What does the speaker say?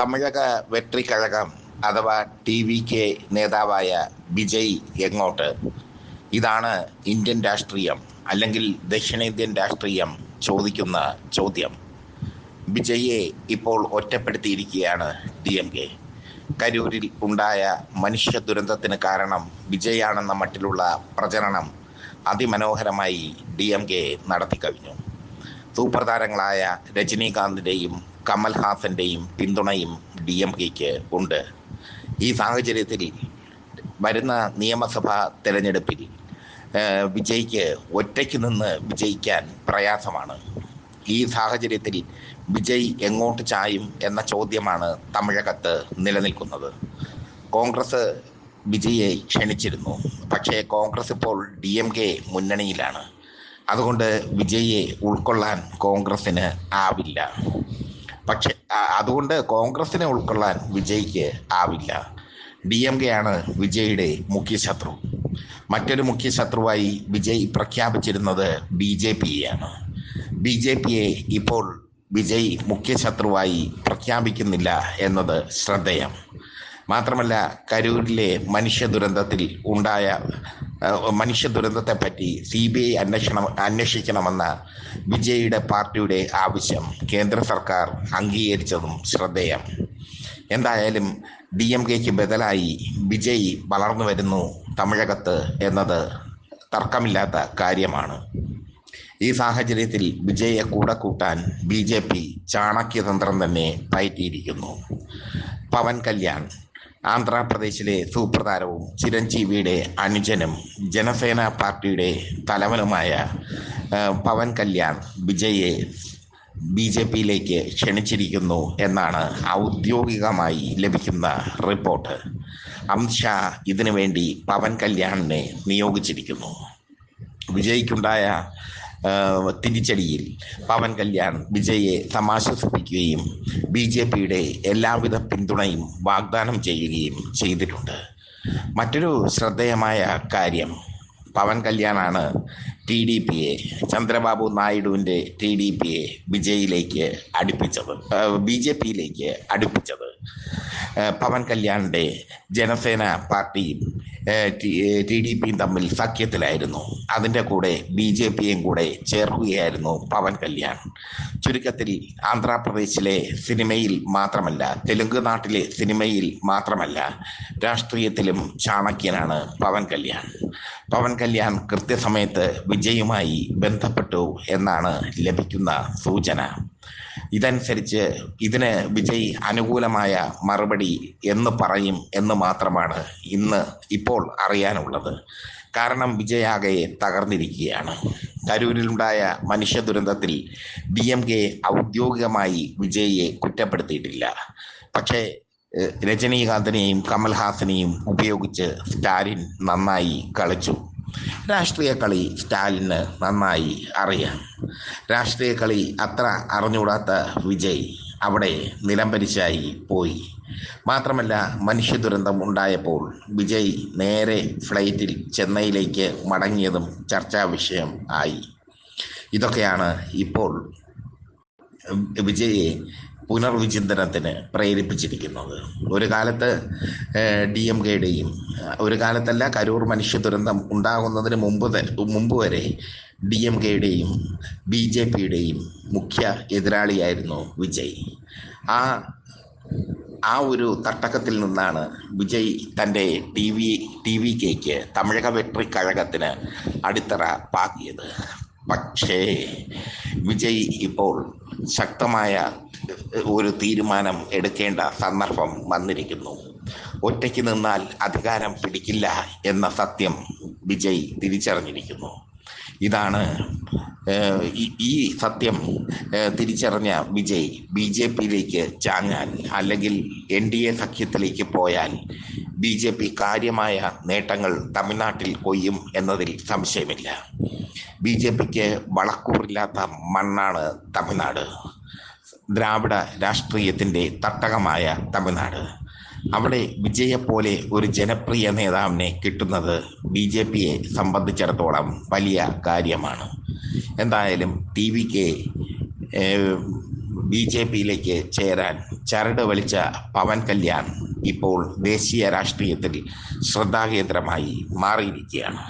തമിഴക വെട്രിക്കഴകം അഥവാ T V K നേതാവായ വിജയ് എങ്ങോട്ട്? ഇതാണ് ഇന്ത്യൻ രാഷ്ട്രീയം അല്ലെങ്കിൽ ദക്ഷിണേന്ത്യൻ രാഷ്ട്രീയം ചോദിക്കുന്ന ചോദ്യം. വിജയെ ഇപ്പോൾ ഒറ്റപ്പെടുത്തിയിരിക്കുകയാണ് ഡി എം കെ. കരൂരിൽ ഉണ്ടായ മനുഷ്യ ദുരന്തത്തിന് കാരണം വിജയാണെന്ന മട്ടിലുള്ള പ്രചരണം അതിമനോഹരമായി ഡി എം കെ നടത്തിക്കഴിഞ്ഞു. സൂപ്പർ താരങ്ങളായ രജനീകാന്തിന്റെയും കമൽഹാസന്റെയും പിന്തുണയും ഡി എം കെക്ക് ഉണ്ട്. ഈ സാഹചര്യത്തിൽ വരുന്ന നിയമസഭാ തെരഞ്ഞെടുപ്പിൽ വിജയിക്ക് ഒറ്റയ്ക്ക് നിന്ന് വിജയിക്കാൻ പ്രയാസമാണ്. ഈ സാഹചര്യത്തിൽ വിജയ് എങ്ങോട്ട് ചായും എന്ന ചോദ്യമാണ് തമിഴകത്ത് നിലനിൽക്കുന്നത്. കോൺഗ്രസ് വിജയെ ക്ഷണിച്ചിരുന്നു. പക്ഷേ കോൺഗ്രസ് ഇപ്പോൾ ഡി എം കെ മുന്നണിയിലാണ്. അതുകൊണ്ട് വിജയെ ഉൾക്കൊള്ളാൻ കോൺഗ്രസിന് ആവില്ല. പക്ഷെ അതുകൊണ്ട് കോൺഗ്രസിനെ ഉൾക്കൊള്ളാൻ വിജയ്ക്ക് ആവില്ല. ഡി എം കെ ആണ് വിജയുടെ മുഖ്യ ശത്രു മറ്റൊരു മുഖ്യ ശത്രുവായി വിജയ് പ്രഖ്യാപിച്ചിരുന്നത് ബി ജെ പിയെയാണ് ബി ജെ പിയെ ഇപ്പോൾ വിജയ് മുഖ്യ ശത്രുവായി പ്രഖ്യാപിക്കുന്നില്ല എന്നത് ശ്രദ്ധേയം. മാത്രമല്ല കരൂരിലെ മനുഷ്യ ദുരന്തത്തിൽ ഉണ്ടായ മനുഷ്യ ദുരന്തത്തെപ്പറ്റി സി ബി ഐ അന്വേഷണം അന്വേഷിക്കണമെന്ന വിജയുടെ പാർട്ടിയുടെ ആവശ്യം കേന്ദ്ര സർക്കാർ അംഗീകരിച്ചതും ശ്രദ്ധേയം. എന്തായാലും ഡി എം കെക്ക് ബദലായി വിജയ് വളർന്നു വരുന്നു തമിഴകത്ത് എന്നത് തർക്കമില്ലാത്ത കാര്യമാണ്. ഈ സാഹചര്യത്തിൽ വിജയെ കൂടെ കൂട്ടാൻ ബി ജെ പി ചാണക്യതന്ത്രം തന്നെ പയറ്റിയിരിക്കുന്നു. പവൻ കല്യാൺ ആന്ധ്രാപ്രദേശിലെ സൂപ്പർ താരവും ചിരഞ്ജീവിയുടെ അനുജനും ജനസേന പാർട്ടിയുടെ തലവനുമായ പവൻ കല്യാൺ വിജയെ ബി ജെ പിയിലേക്ക് ക്ഷണിച്ചിരിക്കുന്നു എന്നാണ് ഔദ്യോഗികമായി ലഭിക്കുന്ന റിപ്പോർട്ട്. അമിത്ഷാ ഇതിനുവേണ്ടി പവൻ കല്യാണിനെ നിയോഗിച്ചിരിക്കുന്നു. വിജയ്ക്കുണ്ടായ തിരിച്ചടിയിൽ പവൻ കല്യാൺ വിജയെ സമാശ്വസിപ്പിക്കുകയും ബി ജെ പിയുടെ എല്ലാവിധ പിന്തുണയും വാഗ്ദാനം ചെയ്യുകയും ചെയ്തിട്ടുണ്ട്. മറ്റൊരു ശ്രദ്ധേയമായ കാര്യം പവൻ കല്യാണാണ് ടി ഡി പിയെ ചന്ദ്രബാബു നായിഡുവിന്റെ ടി ഡി പിയെ വിജയിലേക്ക് അടുപ്പിച്ചത് ബി ജെ പിയിലേക്ക് അടുപ്പിച്ചത്. പവൻ കല്യാണിന്റെ ജനസേന പാർട്ടിയും ടി ഡി പിയും തമ്മിൽ സഖ്യത്തിലായിരുന്നു. അതിന്റെ കൂടെ ബി ജെ പിയും കൂടെ ചേർക്കുകയായിരുന്നു പവൻ കല്യാൺ. ചുരുക്കത്തിൽ ആന്ധ്രാപ്രദേശിലെ സിനിമയിൽ മാത്രമല്ല തെലുങ്ക് നാട്ടിലെ സിനിമയിൽ മാത്രമല്ല രാഷ്ട്രീയത്തിലും ചാണക്യനാണ് പവൻ കല്യാൺ. പവൻ കല്യാൺ കൃത്യസമയത്ത് വിജയുമായി ബന്ധപ്പെട്ടു എന്നാണ് ലഭിക്കുന്ന സൂചന. ഇതനുസരിച്ച് ഇതിന് വിജയ് അനുകൂലമായ മറുപടി എന്ന് പറയും എന്ന് മാത്രമാണ് ഇന്ന് ഇപ്പോൾ അറിയാനുള്ളത്. കാരണം വിജയാകെ തകർന്നിരിക്കുകയാണ്. കരൂരിലുണ്ടായ മനുഷ്യ ദുരന്തത്തിൽ ഡി എം കെ ഔദ്യോഗികമായി വിജയിയെ കുറ്റപ്പെടുത്തിയിട്ടില്ല. പക്ഷേ രജനീകാന്തിനെയും കമൽഹാസനെയും ഉപയോഗിച്ച് സ്റ്റാലിൻ നന്നായി കളിച്ചു. രാഷ്ട്രീയ കളി സ്റ്റാലിന് നന്നായി അറിയാം. രാഷ്ട്രീയ കളി അത്ര അറിഞ്ഞുകൂടാത്ത വിജയ് അവിടെ നിലംപരിശായി പോയി. മാത്രമല്ല മനുഷ്യ ദുരന്തം ഉണ്ടായപ്പോൾ വിജയ് നേരെ ഫ്ലൈറ്റിൽ ചെന്നൈയിലേക്ക് മടങ്ങിയതും ചർച്ചാ വിഷയം ആയി. ഇതൊക്കെയാണ് ഇപ്പോൾ വിജയെ പുനർവിചിന്തനത്തിന് പ്രേരിപ്പിച്ചിരിക്കുന്നത്. ഒരു കാലത്ത് ഡി എം കെയുടെയും ഒരു കാലത്തല്ല കരൂർ മനുഷ്യ ദുരന്തം ഉണ്ടാകുന്നതിന് മുമ്പ് മുമ്പ് വരെ ഡി എം കെയുടെയും ബി ജെ പിയുടെയും മുഖ്യ എതിരാളിയായിരുന്നു വിജയ്. ആ ആ ഒരു തട്ടക്കത്തിൽ നിന്നാണ് വിജയ് തന്റെ ടി വി ടി വി കെക്ക് തമിഴക വെട്രി കഴകത്തിന് അടിത്തറ പാകിയത്. പക്ഷേ വിജയ് ഇപ്പോൾ ശക്തമായ ഒരു തീരുമാനം എടുക്കേണ്ട സന്ദർഭം വന്നിരിക്കുന്നു. ഒറ്റയ്ക്ക് നിന്നാൽ അധികാരം പിടിക്കില്ല എന്ന സത്യം വിജയ് തിരിച്ചറിഞ്ഞിരിക്കുന്നു. ഇതാണ് ഈ- സത്യം തിരിച്ചറിഞ്ഞ വിജയ് ബി ജെ പിയിലേക്ക് ചാഞ്ഞാൽ അല്ലെങ്കിൽ എൻ ഡി എ സഖ്യത്തിലേക്ക് പോയാൽ ബി ജെ പി കാര്യമായ നേട്ടങ്ങൾ തമിഴ്നാട്ടിൽ കൊയ്യും എന്നതിൽ സംശയമില്ല. ബി ജെ പിക്ക് വളക്കൂറില്ലാത്ത മണ്ണാണ് തമിഴ്നാട്. ദ്രാവിഡ രാഷ്ട്രീയത്തിന്റെ തട്ടകമായ തമിഴ്നാട്. അവിടെ വിജയെപ്പോലെ ഒരു ജനപ്രിയ നേതാവിനെ കിട്ടുന്നത് ബി ജെ പിയെ സംബന്ധിച്ചിടത്തോളം വലിയ കാര്യമാണ്. എന്തായാലും ടി വിക്ക് ബി ജെ പിയിലേക്ക് ചേരാൻ ചരട് വലിച്ച പവൻ കല്യാൺ ഇപ്പോൾ ദേശീയ രാഷ്ട്രീയത്തിൽ ശ്രദ്ധാകേന്ദ്രമായി മാറിയിരിക്കുകയാണ്.